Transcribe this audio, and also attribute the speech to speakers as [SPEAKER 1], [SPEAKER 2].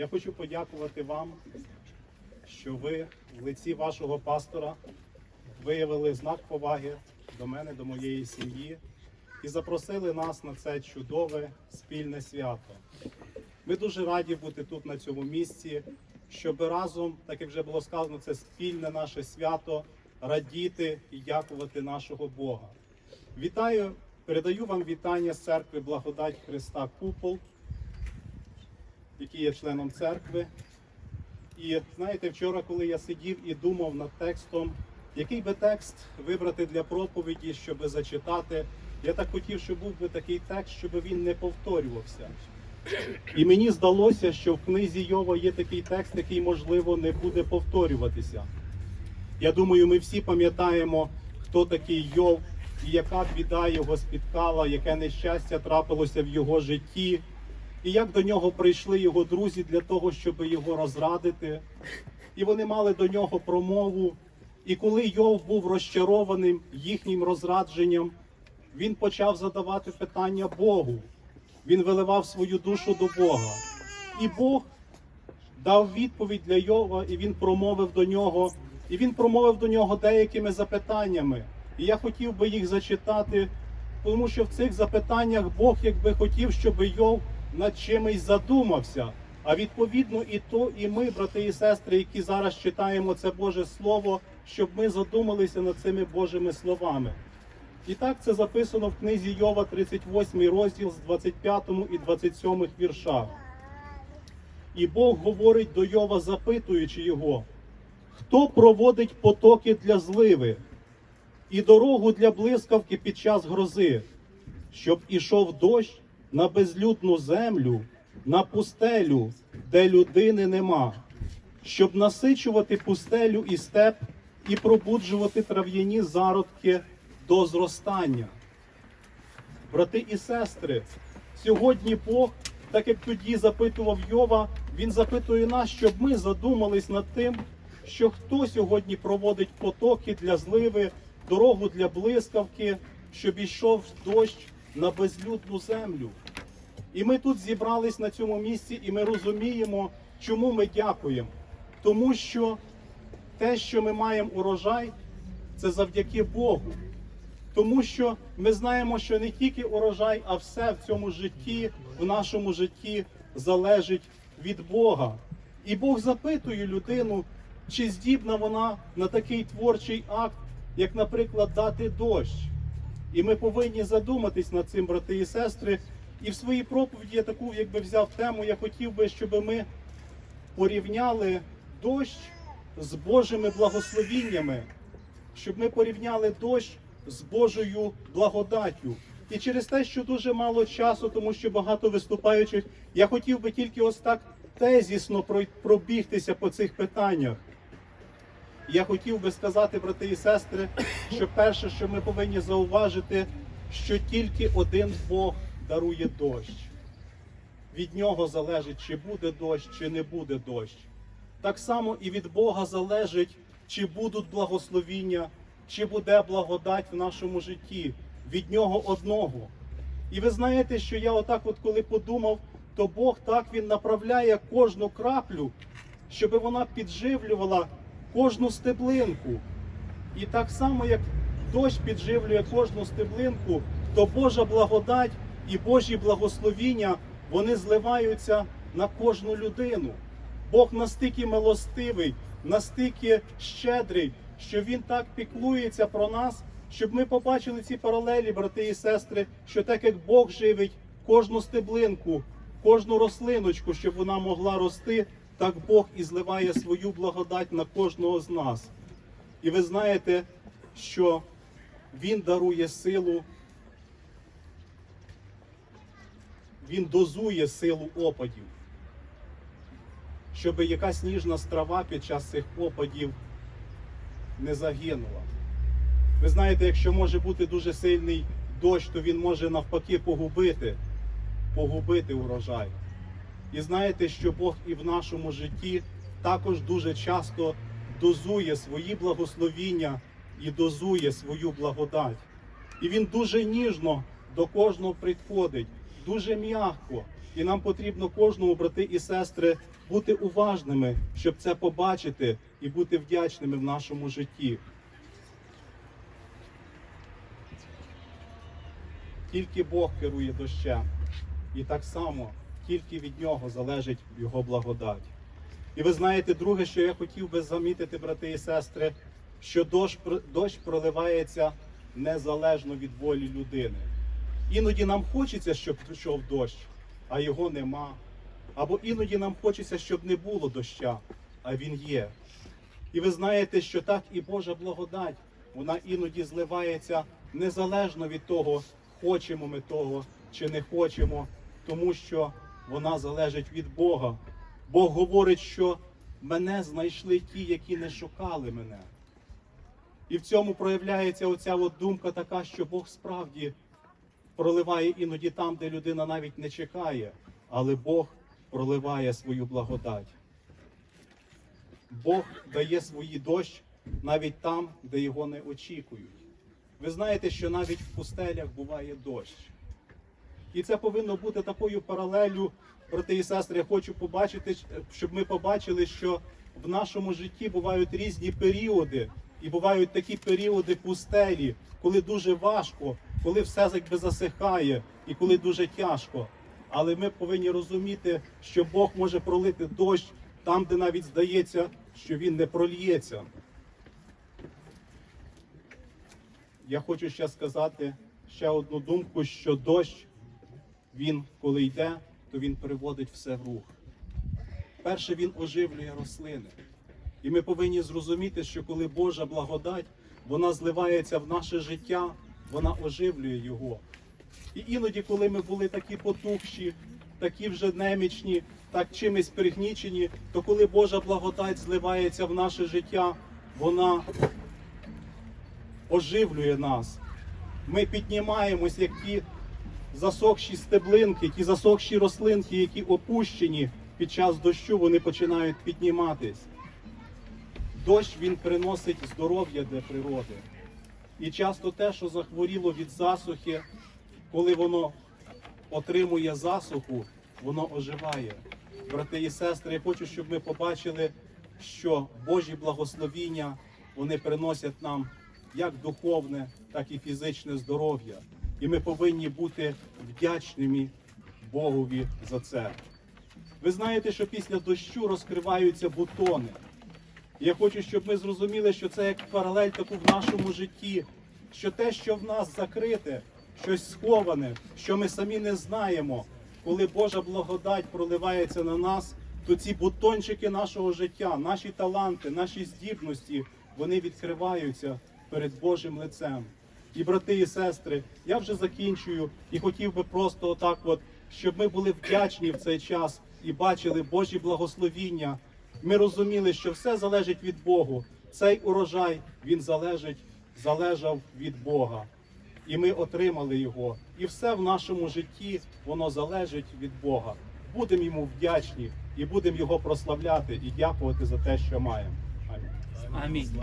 [SPEAKER 1] Я хочу подякувати вам, що ви в лиці вашого пастора виявили знак поваги до мене, до моєї сім'ї і запросили нас на це чудове спільне свято. Ми дуже раді бути тут на цьому місці, щоб разом, так як вже було сказано, це спільне наше свято, радіти і дякувати нашого Бога. Вітаю, передаю вам вітання з церкви Благодать Христа Купол, який є членом церкви. І знаєте, вчора, коли я сидів і думав над текстом, який би текст вибрати для проповіді, щоб зачитати, я так хотів, щоб був би такий текст, щоб він не повторювався. І мені здалося, що в книзі Йова є такий текст, який, можливо, не буде повторюватися. Я думаю, ми всі пам'ятаємо, хто такий Йов і яка біда його спіткала, яке нещастя трапилося в його житті, і як до нього прийшли його друзі для того, щоб його розрадити. І вони мали до нього промову. І коли Йов був розчарованим їхнім розрадженням, він почав задавати питання Богу. Він виливав свою душу до Бога. І Бог дав відповідь для Йова, і він промовив до нього, і він промовив до нього деякими запитаннями. І я хотів би їх зачитати, тому що в цих запитаннях Бог якби хотів, щоб Йов над чимось задумався. А відповідно, і то, і ми, брати і сестри, які зараз читаємо це Боже Слово, щоб ми задумалися над цими Божими словами. І так це записано в книзі Йова, 38 розділ з 25 і 27 віршах. І Бог говорить до Йова, запитуючи його, хто проводить потоки для зливи і дорогу для блискавки під час грози, щоб ішов дощ на безлюдну землю, на пустелю, де людини нема, щоб насичувати пустелю і степ і пробуджувати трав'яні зародки до зростання. Брати і сестри, сьогодні Бог, так як тоді запитував Йова, Він запитує нас, щоб ми задумались над тим, що хто сьогодні проводить потоки для зливи, дорогу для блискавки, щоб ішов дощ на безлюдну землю. І ми тут зібрались на цьому місці, і ми розуміємо, чому ми дякуємо. Тому що те, що ми маємо урожай, це завдяки Богу. Тому що ми знаємо, що не тільки урожай, а все в цьому житті, в нашому житті залежить від Бога. І Бог запитує людину, чи здібна вона на такий творчий акт, як, наприклад, дати дощ. І ми повинні задуматись над цим, брати і сестри. І в своїй проповіді я таку, якби взяв тему, я хотів би, щоб ми порівняли дощ з Божими благословіннями, щоб ми порівняли дощ з Божою благодаттю. І через те, що дуже мало часу, тому що багато виступаючих, я хотів би тільки ось так тезісно пробігтися по цих питаннях. Я хотів би сказати, брати і сестри, що перше, що ми повинні зауважити, що тільки один Бог дарує дощ. Від нього залежить, чи буде дощ, чи не буде дощ. Так само і від Бога залежить, чи будуть благословіння, чи буде благодать в нашому житті. Від нього одного. І ви знаєте, що я отак, от коли подумав, то Бог так він направляє кожну краплю, щоб вона підживлювала кожну стеблинку. І так само, як дощ підживлює кожну стеблинку, то Божа благодать і Божі благословіння вони зливаються на кожну людину. Бог настільки милостивий, настільки щедрий, що Він так піклується про нас, щоб ми побачили ці паралелі, брати і сестри, що так як Бог живить кожну стеблинку, кожну рослиночку, щоб вона могла рости, так Бог і зливає свою благодать на кожного з нас. І ви знаєте, що Він дарує силу, Він дозує силу опадів, щоб якась ніжна страва під час цих опадів не загинула. Ви знаєте, якщо може бути дуже сильний дощ, то він може навпаки погубити, погубити урожай. І знаєте, що Бог і в нашому житті також дуже часто дозує свої благословіння і дозує свою благодать. І він дуже ніжно до кожного підходить, дуже м'яко. І нам потрібно кожному, брати і сестри, бути уважними, щоб це побачити і бути вдячними в нашому житті. Тільки Бог керує дощем. І так само тільки від нього залежить його благодать. І ви знаєте, друге, що я хотів би замітити, брати і сестри, що дощ, дощ проливається незалежно від волі людини. Іноді нам хочеться, щоб пішов дощ, а його нема. Або іноді нам хочеться, щоб не було доща, а він є. І ви знаєте, що так і Божа благодать, вона іноді зливається незалежно від того, хочемо ми того чи не хочемо, тому що вона залежить від Бога. Бог говорить, що мене знайшли ті, які не шукали мене. І в цьому проявляється оця от думка така, що Бог справді проливає іноді там, де людина навіть не чекає, але Бог проливає свою благодать. Бог дає свої дощ навіть там, де його не очікують. Ви знаєте, що навіть в пустелях буває дощ. І це повинно бути такою паралелю, брати і сестри. Я хочу побачити, щоб ми побачили, що в нашому житті бувають різні періоди, і бувають такі періоди пустелі, коли дуже важко, коли все якби засихає і коли дуже тяжко. Але ми повинні розуміти, що Бог може пролити дощ там, де навіть здається, що він не прольється. Я хочу ще сказати ще одну думку, що дощ, він, коли йде, то він переводить все в рух. Перше, він оживлює рослини. І ми повинні зрозуміти, що коли Божа благодать, вона зливається в наше життя, вона оживлює його. І іноді, коли ми були такі потухші, такі вже немічні, так чимось пригнічені, то коли Божа благодать зливається в наше життя, вона оживлює нас. Ми піднімаємось, як ті засохші стеблинки, ті засохші рослинки, які опущені під час дощу, вони починають підніматись. Дощ він приносить здоров'я для природи. І часто те, що захворіло від засухи, коли воно отримує засуху, воно оживає. Брати і сестри, я хочу, щоб ми побачили, що Божі благословіння вони приносять нам як духовне, так і фізичне здоров'я. І ми повинні бути вдячними Богові за це. Ви знаєте, що після дощу розкриваються бутони. Я хочу, щоб ми зрозуміли, що це як паралель таку в нашому житті, що те, що в нас закрите, щось сховане, що ми самі не знаємо, коли Божа благодать проливається на нас, то ці бутончики нашого життя, наші таланти, наші здібності, вони відкриваються перед Божим лицем. І брати і сестри, я вже закінчую і хотів би просто отак, от, щоб ми були вдячні в цей час і бачили Божі благословіння. Ми розуміли, що все залежить від Богу. Цей урожай він залежить, залежав від Бога. І ми отримали його. І все в нашому житті воно залежить від Бога. Будемо йому вдячні і будемо його прославляти і дякувати за те, що маємо. Амінь.
[SPEAKER 2] Амінь.